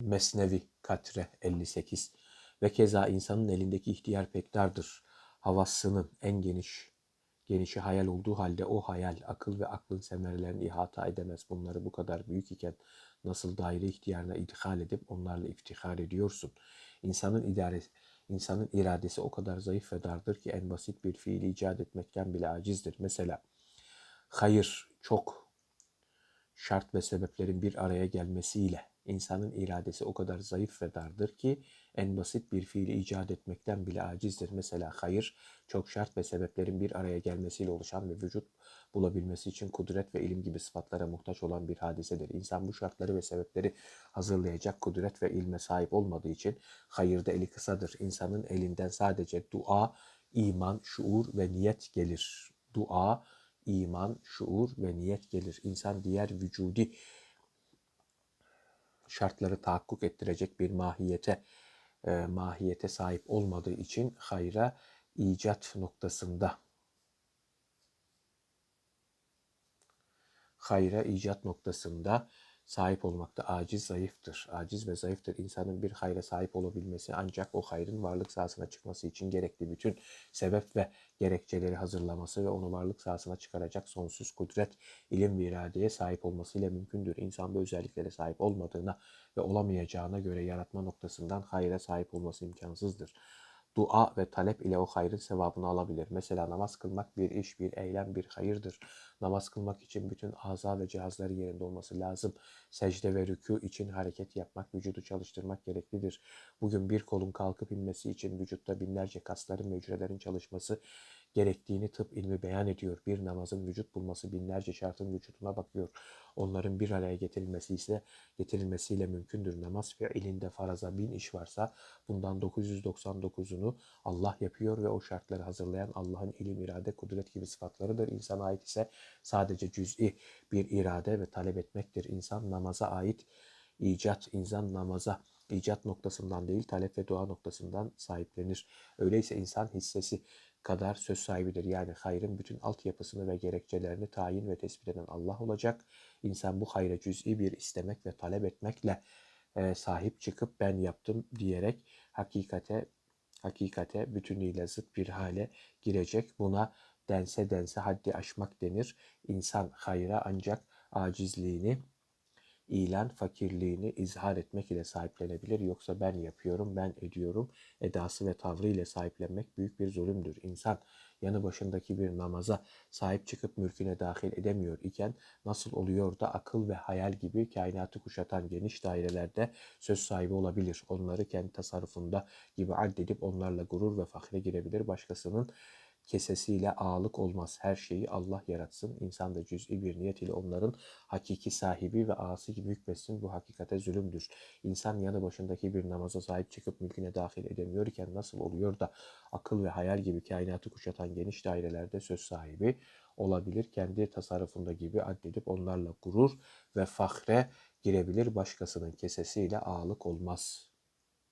Mesnevi Katre 58 ve keza insanın elindeki ihtiyar pek dardır. Havasının en geniş genişi hayal olduğu halde o hayal akıl ve aklın semerelerini ihata edemez. Bunları bu kadar büyük iken nasıl daire ihtiyarına idhal edip onlarla iftihar ediyorsun? İnsanın idaresi insanın iradesi o kadar zayıf ve dardır ki en basit bir fiili icat etmekten bile acizdir. Mesela hayır çok şart ve sebeplerin bir araya gelmesiyle insanın iradesi o kadar zayıf ve dardır ki en basit bir fiili icat etmekten bile acizdir. Mesela hayır çok şart ve sebeplerin bir araya gelmesiyle oluşan ve vücut bulabilmesi için kudret ve ilim gibi sıfatlara muhtaç olan bir hadisedir. İnsan bu şartları ve sebepleri hazırlayacak kudret ve ilme sahip olmadığı için hayırda eli kısadır. İnsanın elinden sadece dua, iman, şuur ve niyet gelir. Dua, iman, şuur ve niyet gelir. İnsan diğer vücudi şartları tahakkuk ettirecek bir mahiyete e, mahiyete sahip olmadığı için hayra icat noktasında. Hayra icat noktasında sahip olmakta aciz zayıftır. Aciz ve zayıftır. İnsanın bir hayra sahip olabilmesi ancak o hayrın varlık sahasına çıkması için gerekli bütün sebep ve gerekçeleri hazırlaması ve onu varlık sahasına çıkaracak sonsuz kudret, ilim ve iradeye sahip olmasıyla mümkündür. İnsan bu özelliklere sahip olmadığına ve olamayacağına göre yaratma noktasından hayra sahip olması imkansızdır dua ve talep ile o hayrın sevabını alabilir. Mesela namaz kılmak bir iş, bir eylem, bir hayırdır. Namaz kılmak için bütün aza ve cihazları yerinde olması lazım. Secde ve rükû için hareket yapmak, vücudu çalıştırmak gereklidir. Bugün bir kolun kalkıp inmesi için vücutta binlerce kasların ve hücrelerin çalışması gerektiğini tıp ilmi beyan ediyor. Bir namazın vücut bulması binlerce şartın vücuduna bakıyor. Onların bir araya getirilmesi ise getirilmesiyle mümkündür. Namaz fiilinde faraza bin iş varsa bundan 999'unu Allah yapıyor ve o şartları hazırlayan Allah'ın ilim, irade, kudret gibi sıfatlarıdır. İnsana ait ise sadece cüz'i bir irade ve talep etmektir. İnsan namaza ait icat, insan namaza icat noktasından değil talep ve dua noktasından sahiplenir. Öyleyse insan hissesi kadar söz sahibidir. Yani hayrın bütün altyapısını ve gerekçelerini tayin ve tespit eden Allah olacak. İnsan bu hayra cüz'i bir istemek ve talep etmekle e, sahip çıkıp ben yaptım diyerek hakikate hakikate bütünüyle zıt bir hale girecek. Buna dense dense haddi aşmak denir. İnsan hayra ancak acizliğini ilan fakirliğini izhar etmek ile sahiplenebilir. Yoksa ben yapıyorum, ben ediyorum edası ve tavrı ile sahiplenmek büyük bir zulümdür. İnsan yanı başındaki bir namaza sahip çıkıp mülküne dahil edemiyor iken nasıl oluyor da akıl ve hayal gibi kainatı kuşatan geniş dairelerde söz sahibi olabilir. Onları kendi tasarrufunda gibi addedip onlarla gurur ve fahre girebilir. Başkasının kesesiyle ağalık olmaz. Her şeyi Allah yaratsın. İnsan da cüz'i bir niyet ile onların hakiki sahibi ve ağası gibi hükmetsin. Bu hakikate zulümdür. İnsan yanı başındaki bir namaza sahip çıkıp mülküne dahil edemiyorken nasıl oluyor da akıl ve hayal gibi kainatı kuşatan geniş dairelerde söz sahibi olabilir. Kendi tasarrufunda gibi addedip onlarla gurur ve fahre girebilir. Başkasının kesesiyle ağalık olmaz.''